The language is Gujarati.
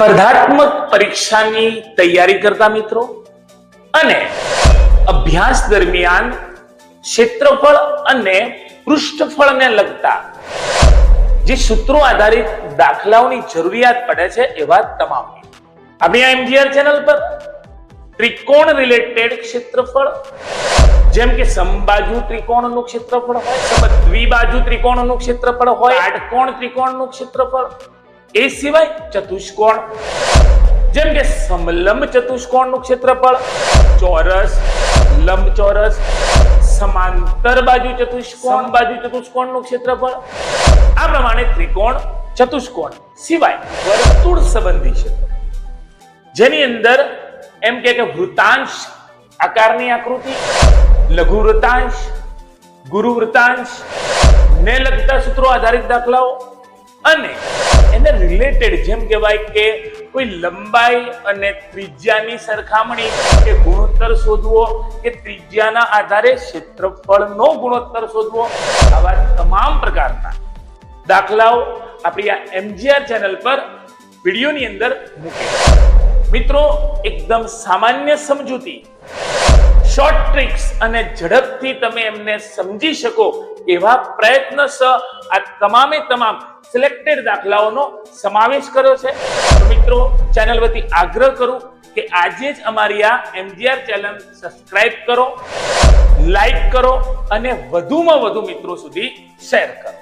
સ્પર્ધાત્મક પરીક્ષાની તૈયારી કરતા મિત્રો અને અભ્યાસ દરમિયાન ક્ષેત્રફળ અને પૃષ્ઠફળને લગતા જે સૂત્રો આધારિત દાખલાઓની જરૂરિયાત પડે છે એવા તમામ એમજીઆર ચેનલ પર ત્રિકોણ રિલેટેડ ક્ષેત્રફળ, જેમ કે સમબાજુ ત્રિકોણનું ક્ષેત્રફળ હોય દ્વિબાજુ ત્રિકોણનું ક્ષેત્રફળ હોય આઠકોણ ત્રિકોણનું ક્ષેત્રફળ એ સિવાય ચતુષ્કોણ. જેમ કે સમલંબ ચતુષ્કોણનું ક્ષેત્રફળ ચોરસ લંબચોરસ સમાંતર બાજુ ચતુષ્કોણ બાજુ ચતુષ્કોણનું ક્ષેત્રફળ. આ પ્રમાણે ત્રિકોણ ચતુષ્કોણ સિવાય વર્તુળ સંબંધી ક્ષેત્ર જેની અંદર એમ કે કે વૃતાંશ આકારની આકૃતિ લઘુ વૃતાંશ ગુરુ વૃતાંશ ને લગતા સૂત્રો આધારિત દાખલાઓ અને એને રિલેટેડ જેમ કહેવાય કે કોઈ લંબાઈ અને ત્રિજ્યાની સરખામણી કે ગુણોત્તર શોધવો કે ત્રિજ્યાના આધારે ક્ષેત્રફળનો ગુણોત્તર શોધવો આવા તમામ પ્રકારના. દાખલાઓ આપણી આ એમજીઆર ચેનલ પર વિડીયોની અંદર મૂકે. મિત્રો, એકદમ સામાન્ય સમજૂતી. શોર્ટ ટ્રિક્સ અને ઝડપથી તમે એમને સમજી શકો એવા પ્રયત્ન સ આ તમામે તમામ સિલેક્ટેડ દાખલાઓનો સમાવેશ કર્યો છે. મિત્રો ચેનલ વતી આગ્રહ કરું કે આજે જ અમારી આ એમજીઆર ચેનલ સબસ્ક્રાઇબ કરો લાઈક કરો અને વધુમાં વધુ મિત્રો સુધી શેર કરો.